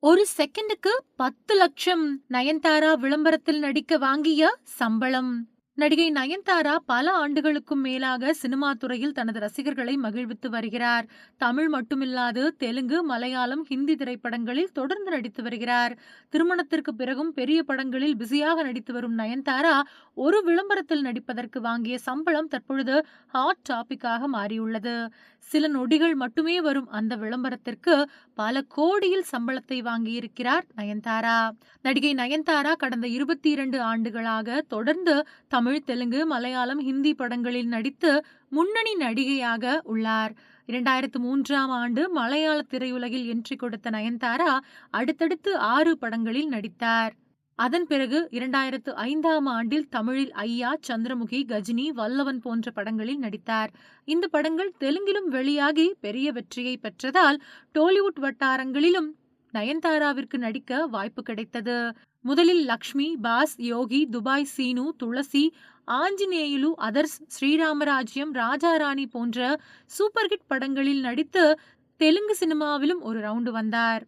ஒரு செகண்டுக்கு பத்து லட்சம் நயன்தாரா விளம்பரத்தில் நடிக்க வாங்கிய சம்பளம். நடிகை நயன்தாரா பல ஆண்டுகளுக்கும் மேலாக சினிமா துறையில் தனது ரசிகர்களை மகிழ்வித்து வருகிறார். தமிழ் மட்டுமில்லாது தெலுங்கு மலையாளம் ஹிந்தி திரைப்படங்களில் தொடர்ந்து நடித்து வருகிறார். திருமணத்திற்கு பிறகும் பெரிய படங்களில் பிஸியாக நடித்து வரும் நயன்தாரா ஒரு விளம்பரத்தில் நடிப்பதற்கு வாங்கிய சம்பளம் தற்பொழுது ஹாட் டாபிக்காக மாறியுள்ளது. சில நொடிகள் மட்டுமே வரும் அந்த விளம்பரத்திற்கு பல கோடியில் சம்பளத்தை வாங்கியிருக்கிறார் நயன்தாரா. நடிகை நயன்தாரா கடந்த இருபத்தி இரண்டு ஆண்டுகளாக தொடர்ந்து தமிழ் தமிழ் தெலுங்கு மலையாளம் ஹிந்தி படங்களில் நடித்து முன்னணி நடிகையாக உள்ளார். இரண்டாயிரத்து மூன்றாம் ஆண்டு மலையாள திரையுலகில் என்ட்ரி கொடுத்த நயன்தாரா அடுத்தடுத்து ஆறு படங்களில் நடித்தார். அதன் பிறகு இரண்டாயிரத்து ஐந்தாம் ஆண்டில் தமிழில் ஐயா சந்திரமுகி கஜினி வல்லவன் போன்ற படங்களில் நடித்தார். இந்த படங்கள் தெலுங்கிலும் வெளியாகி பெரிய வெற்றியை பெற்றதால் டோலிவுட் வட்டாரங்களிலும் நயன்தாராவிற்கு நடிக்க வாய்ப்பு கிடைத்தது. முதலில் Lakshmi boss Yogi Dubai Seenu Tulasi Anjaneyulu others Sri Rama Rajyam Raja Rani போன்ற சூப்பர் ஹிட் படங்களில் நடித்து தெலுங்கு சினிமாவிலும் ஒரு ரவுண்டு வந்தார்.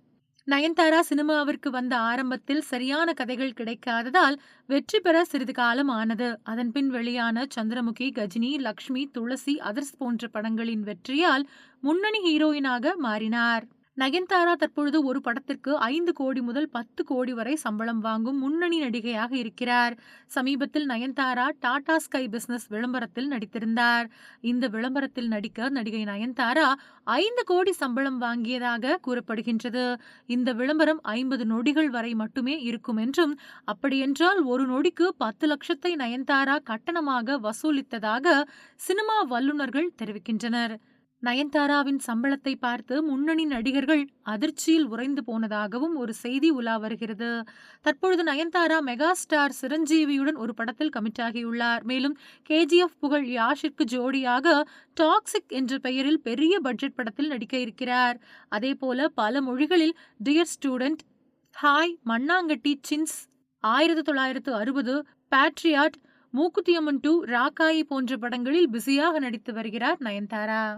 நயன்தாரா சினிமாவிற்கு வந்த ஆரம்பத்தில் சரியான கதைகள் கிடைக்காததால் வெற்றி பெற சிறிது காலம் ஆனது. அதன்பின் வெளியான சந்திரமுகி கஜினி லக்ஷ்மி துளசி அதர்ஸ் போன்ற படங்களின் வெற்றியால் முன்னணி ஹீரோயினாக மாறினார். நயன்தாரா தற்பொழுது ஒரு படத்திற்கு ஐந்து கோடி முதல் பத்து கோடி வரை சம்பளம் வாங்கும் முன்னணி நடிகையாக இருக்கிறார். சமீபத்தில் நயன்தாரா டாடா ஸ்கை பிசினஸ் விளம்பரத்தில் நடித்திருந்தார். இந்த விளம்பரத்தில் நடிக்க நடிகை நயன்தாரா ஐந்து கோடி சம்பளம் வாங்கியதாக கூறப்படுகின்றது. இந்த விளம்பரம் ஐம்பது நொடிகள் வரை மட்டுமே இருக்கும் என்றும் அப்படியென்றால் ஒரு நொடிக்கு பத்து லட்சத்தை நயன்தாரா கட்டணமாக வசூலித்ததாக சினிமா வல்லுநர்கள் தெரிவிக்கின்றனர். நயன்தாராவின் சம்பளத்தை பார்த்து முன்னணி நடிகர்கள் அதிர்ச்சியில் உறைந்து போனதாகவும் ஒரு செய்தி உலா வருகிறது. தற்பொழுது நயன்தாரா மெகா ஸ்டார் சிரஞ்சீவியுடன் ஒரு படத்தில் கமிட் ஆகியுள்ளார் மேலும் கேஜிஎஃப் புகழ் யாஷிற்கு ஜோடியாக டாக்ஸிக் என்ற பெயரில் பெரிய பட்ஜெட் படத்தில் நடிக்க இருக்கிறார். அதே போல பல மொழிகளில் டியர் ஸ்டூடெண்ட் ஹாய் மண்ணாங்கட்டி சின்ஸ் ஆயிரத்தி தொள்ளாயிரத்து அறுபது பேட்ரியாட் மூக்குத்தியம்மன் டூ ராக்காயி போன்ற படங்களில் பிஸியாக நடித்து வருகிறார் நயன்தாரா.